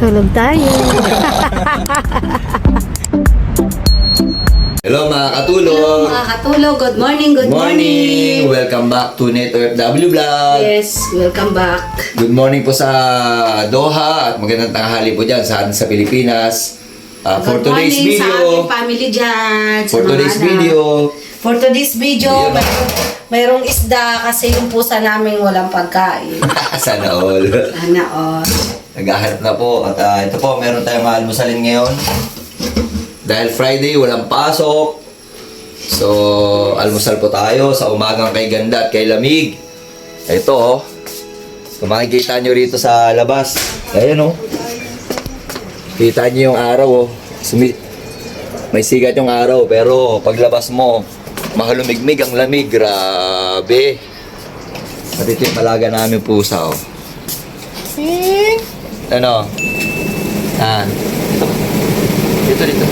Tulog tayo. Hello mga katulog! Mga katulog, good morning, good morning. Welcome back to Net OFW Vlog! Yes, welcome back. Good morning po sa Doha at magandang tanghali po dyan sa sa Pilipinas. Ah, for Good today's morning sa video, ating family dyan. sa for today's anak. video, For today's video, Ayan. mayroong, mayroong isda kasi yung pusa namin walang pagkain. sana all. Sana oh. Naghahanap na po at ah, ito po, meron tayong almusalin ngayon. Dahil Friday, walang pasok. So, almusal po tayo sa umagang kay Ganda at kay Lamig. Ito oh. Kung makikita nyo rito sa labas. Ayan oh. Kita nyo yung araw oh. Sumi may sigat yung araw pero paglabas mo, mahalumigmig ang lamig. Grabe. At ito yung malaga namin pusa oh. Ano? Ah. Dito, dito.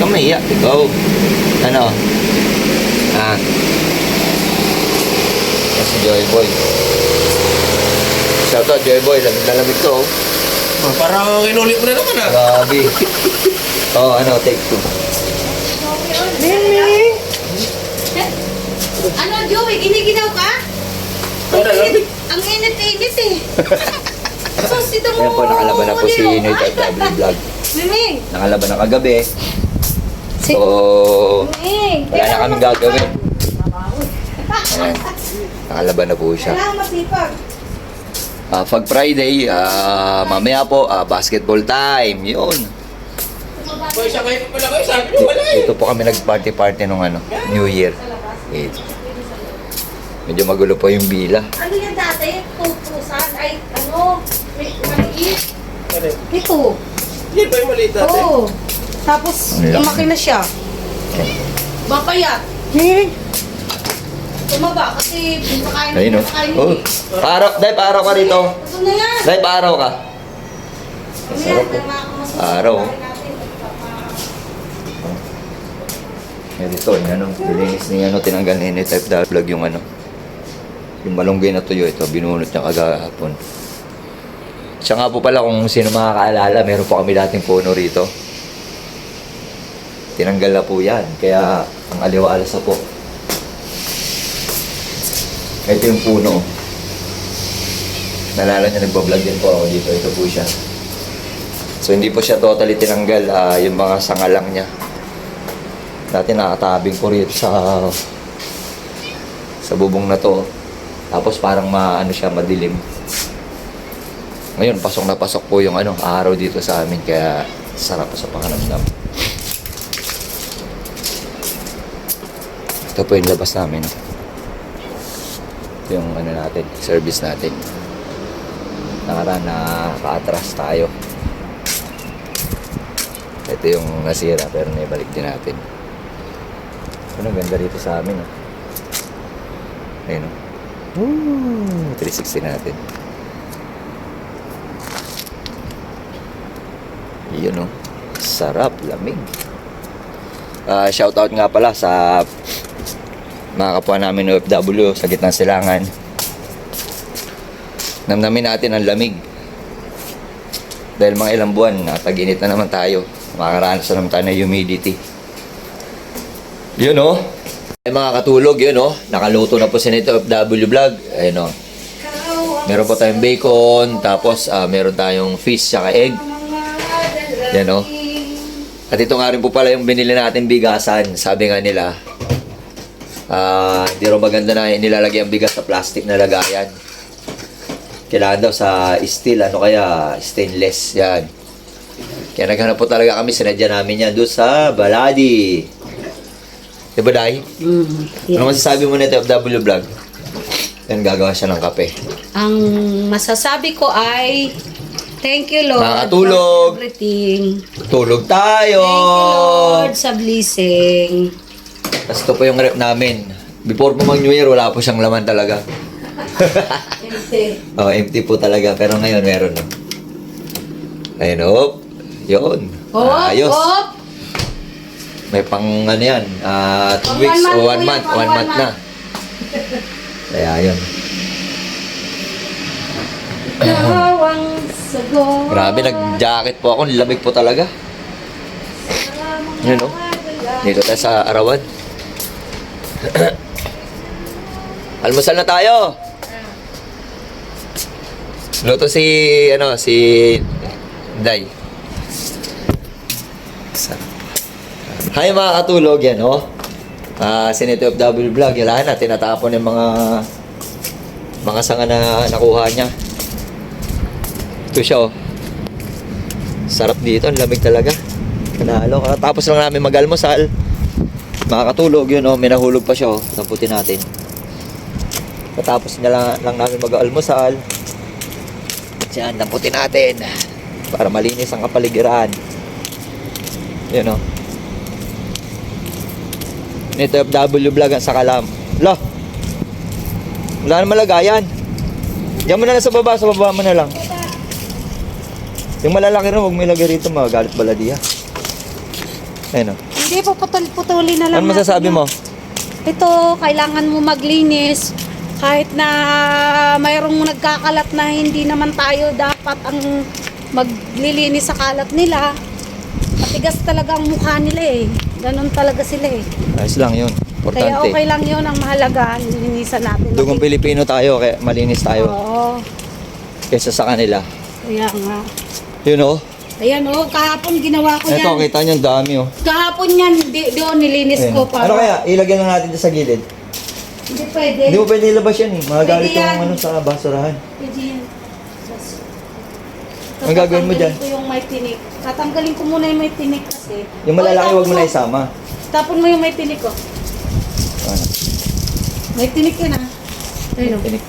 Ikaw maiyak. Ikaw. Ano? Ah. Yan si Joy Boy. Shout out Joy Boy. Lamig na lamig to. oh. Oh, parang inulit mo na naman ah. Grabe. oh, ano? Take two. Ano, Joey, giniginaw ka? Ang init-init eh. Sus, ito mo. Ayan po, nakalaban na po si Noy W Vlog. Miming, Nakalaban na kagabi. Si- So, Miming. wala na kaming gagawin. Ayan. Nakalaban na po siya. Kailangan masipag. Ah, pag Friday, ah, mamaya po, ah, basketball time. Yun. Boy, sa kayo pa pala kayo. Sabi nyo wala eh. Dito po kami nag-party-party nung ano, New Year. Ito. Medyo magulo po yung bila. Ano yan dati? Tutusan? Ay, ano? Ito. Hindi ba yung maliit dati? Oo. Tapos, laki. lumaki na siya. Mapayat. Tumaba kasi pinakain Ayun o. pinakain Oh. Paaraw, dahil paaraw ka rito. Ito na yan. Dahil paaraw ka. Ayan, may mga kamusta. Araw. Yan dito, yung ano, dilinis ni ano, tinanggal ni Any Type Dad Vlog yung ano. Yung malunggay na tuyo, ito, binunot niya kagahapon. Siya nga po pala kung sino makakaalala, meron po kami dating puno rito. Tinanggal na po yan, kaya ang aliwa-alas na po. Ito yung puno. Nalala niya, nagbablog din po ako dito. Ito po siya. So hindi po siya totally tinanggal, ah, yung mga sanga lang niya. Dati nakatabing ko rito sa sa bubong na to. Tapos parang maano siya madilim. Ngayon pasok na pasok po yung ano araw dito sa amin kaya sarap sa pakiramdam. Ito po yung labas namin. Ito yung ano natin, service natin. Nakaraan na ka-atras tayo. Ito yung nasira pero naibalik din natin. Ano ganda rito sa amin oh. Ayun oh. Woo! 360 natin. Yun oh. Sarap, lamig. Ah, shout out nga pala sa mga kapwa namin OFW sa gitnang silangan. Namnamin natin ang lamig. Dahil mga ilang buwan, tag-init na naman tayo. Makakaranas na naman tayo ng humidity. Yun oh. Ay mga katulog, yun oh. Nakaluto na po si Nito FW Vlog. Ayun oh. Meron po tayong bacon, tapos ah, meron tayong fish saka egg. Yan oh. At ito nga rin po pala yung binili natin bigasan. Sabi nga nila, ah, hindi rin maganda na nilalagay ang bigas sa plastic na lagayan. Kailangan daw sa steel, ano kaya, stainless, yan. Kaya naghanap po talaga kami, sinadya namin yan doon sa Baladi. Diba, Day? Mm, Ano masasabi mo nito FW Vlog? Yan, gagawa siya ng kape. Ang masasabi ko ay thank you Lord Nakakatulog. for everything. Tulog tayo! Thank you Lord sa blessing. Tapos ito po yung rep namin. Before po mag New Year, wala po siyang laman talaga. oh, empty po talaga. Pero ngayon, meron na. Ayun, hop. Yun. Hop, Ayos. hop. May pang ano yan, ah, two weeks one o month one po yan, month, one one month na. Kaya yun. Dawang Sagot. Grabe, nag-jacket po ako. Lamig po talaga. Yun, oh. Dito tayo sa Arawan. Almusal na tayo. Luto si, ano, si Day. Hi mga katulog, yan, oh. Ah, Sinito of W Vlog, yan na, tinatapon yung mga mga sanga na nakuha niya. Ito siya, oh. Sarap dito, ang lamig talaga. Panalo. Tapos lang namin mag-almusal. Makakatulog yun, oh. May nahulog pa siya, oh. Tamputin natin. Katapos na lang, lang namin mag-almusal. Diyan, tamputin natin. Para malinis ang kapaligiran. Yun, oh. Nito FW vlog sa kalam. Lo! Wala na malagayan. Diyan mo na lang sa baba, sa baba mo na lang. Yung malalaki rin, huwag mo ilagay rito, magagalit baladiya. Ayun o. Hindi po putol-putulin na lang. Ano masasabi natin mo? yan. Ito, kailangan mo maglinis. Kahit na mayroong nagkakalat na hindi naman tayo dapat ang maglilinis sa kalat nila. Matigas talaga ang mukha nila eh. Ganon talaga sila eh. Ayos lang yun. Kaya Importante. okay lang yun ang mahalaga. Lilinisan natin. Dugong Pilipino tayo, kaya malinis tayo. Oo. Kesa sa kanila. Kaya nga. Yun o. Ayan oh, kahapon ginawa ko Ito, yan. kita nyo, ang dami o. Kahapon yan, di, doon nilinis Ayun. ko para. Ano kaya? Ilagyan lang natin dito sa gilid. Hindi pwede. Hindi mo pwede ilabas yan eh. Magagalit Pwede yan. yung ano sa basurahan. Pwede yan. Sus. Ang gagawin mo dyan? Tatanggalin ko yung may tinik. Tatanggalin ko muna yung may tinik kasi. Yung malalaki, huwag mo na isama. Tapon mo yung may tinik ko. Ano? May tinik yan ah. Ayun oh. Tinik.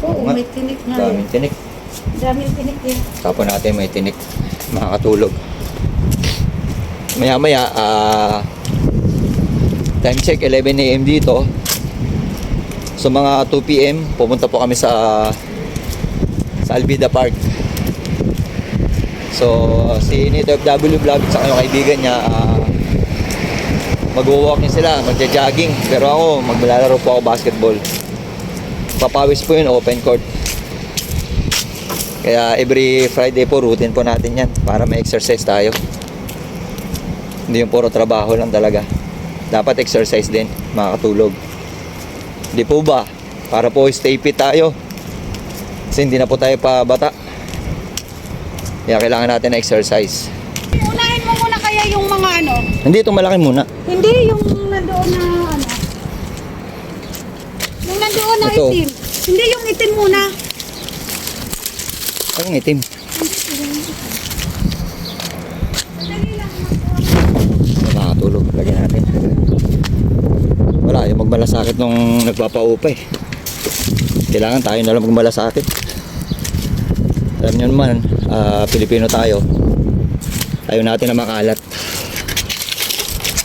Oo, nga. may tinik nga yun. Daming tinik. Daming tinik yan. Tapos natin may tinik. Makakatulog. Maya maya, ah... time check, 11 a.m. dito. So mga 2 p.m. pupunta po kami sa sa Alvida Park. So si Nito FW Vlog sa kanyang kaibigan niya ah, mag-walking sila, magja-jogging. Pero ako, maglalaro po ako basketball. Papawis po yun, open court. Kaya every Friday po, routine po natin yan para may exercise tayo. Hindi yung puro trabaho lang talaga. Dapat exercise din, makakatulog. Di po ba? Para po stay fit tayo. Kasi hindi na po tayo pa bata. Kaya kailangan natin na exercise. Unahin mo muna kaya yung mga ano. Hindi, itong malaki muna. Hindi, yung nandoon na ano. Yung nandoon na Ito. itim. Hindi, yung itim muna. Ang itim. Makakatulog. Lagyan natin. Wala, yung magmalasakit nung nagpapaupa eh. Kailangan tayo na lang magmalasakit. Alam nyo naman, ah, Pilipino tayo. Ayaw natin na makalat.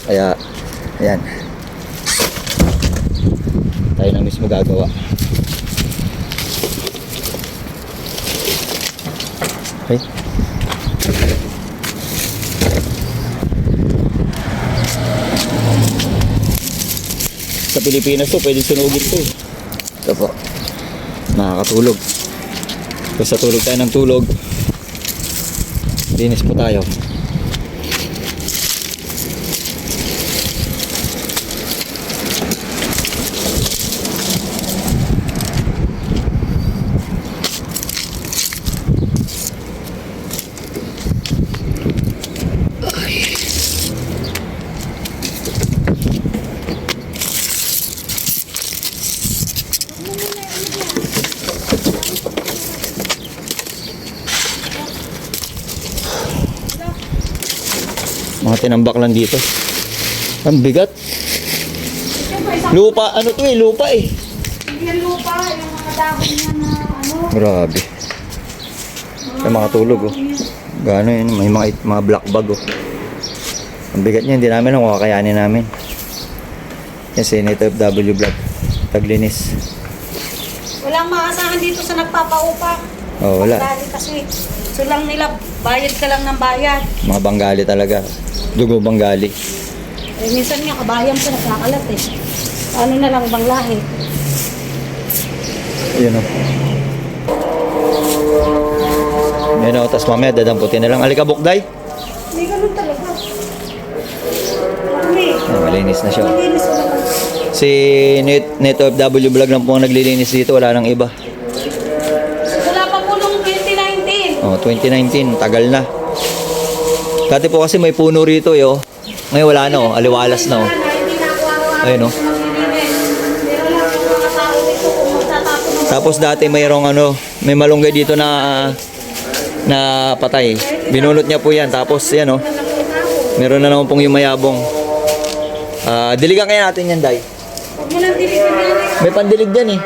Kaya, ayan. Tayo na mismo gagawa. Okay. Sa Pilipinas to, pwede sunugin to. Ito po. Nakakatulog. Basta tulog tayo ng tulog. Linis po tayo. Mga tinambak lang dito. Ang bigat. Lupa, ano to eh, lupa eh. hindi yan lupa. Yung mga dahon niya na ano. Grabe. Yung mga tulog oh. Gano yun, may mga, mga black bag oh. Ang bigat niya, hindi namin kung kakayanin namin. Yan si Nito FW Vlog. Taglinis. Walang maasahan dito sa nagpapaupa. Oh, wala. Kasi sulang nila, bayad ka lang ng bayad. Mga Bangali talaga. Dugo Bangali. Eh, minsan nga, kabayan pa nagkakalat eh. Ano na lang bang lahi? Yun oh. Yan o, tapos mamaya dadamputin na lang. Alikabok, day. May ganun talaga. Marami. Ay, malinis na siya. Malinis ko naman. Si Net, Net FW Vlog lang po ang naglilinis dito. Wala nang iba. Oh, 2019, tagal na. Dati po kasi may puno rito, yo. Ngayon wala na, oh. aliwalas na. Oh. Ayun, oh. Tapos dati mayroong ano, may malunggay dito na na patay. Binunot niya po yan. Tapos yan, oh. Meron na naman pong yung mayabong. Ah, diligan kaya natin yan, Day. Eh. May pandilig dyan, eh.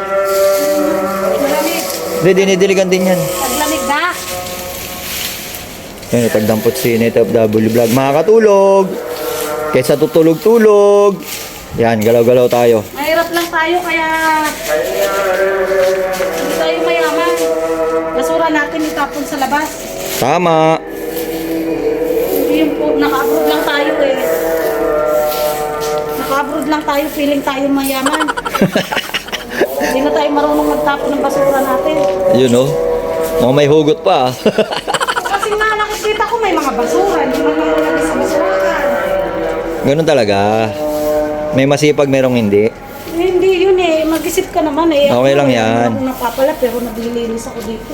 Hindi, dinidiligan din yan. Yan, tagdampot si Net FW Vlog. Makakatulog. Kaysa tutulog-tulog. Yan, galaw-galaw tayo. Mahirap lang tayo kaya hindi tayo mayaman. Basura natin itapon sa labas. Tama. Hindi yung po, naka-abroad lang tayo eh. Naka-abroad lang tayo, feeling tayo mayaman. Hindi na tayo marunong magtapon ng basura natin. Yun, oh. Mga may hugot pa, ah. Kasi nga nakikita ko may mga basura, hindi man nalagay sa basurahan. Ganun talaga. May masipag, merong hindi. Eh, Hindi yun eh, mag-isip ka naman eh. Okay lang Ako, yan. Ako napapala pero naglilinis ako dito.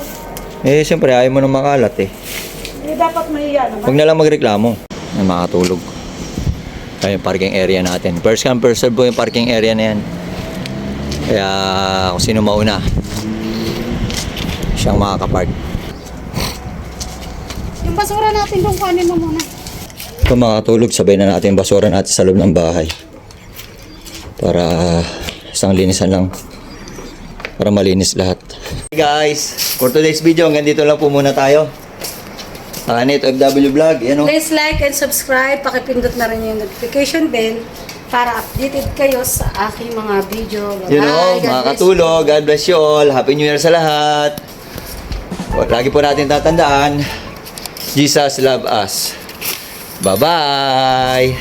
Eh, siyempre, ayaw mo nang makalat, eh. Hindi dapat mahiya naman. Huwag na lang magreklamo. Na makatulog. Kaya yung parking area natin. First come, first serve po yung parking area na yan. Kaya kung sino mauna, siyang makakapark. Basura natin doon, kanin mo muna. Kung makatulog, sabay na natin basura natin sa loob ng bahay. Para isang linisan lang. Para malinis lahat. Hey guys, for today's video, hanggang dito lang po muna tayo. Anit FW Vlog, yan o. Please like and subscribe. Pakipindot na rin yung notification bell para updated kayo sa aking mga video. Bye-bye. You know, God bless mga katulog, God bless you all. Happy New Year sa lahat. Lagi po natin tatandaan, Jesus love us. Bye-bye!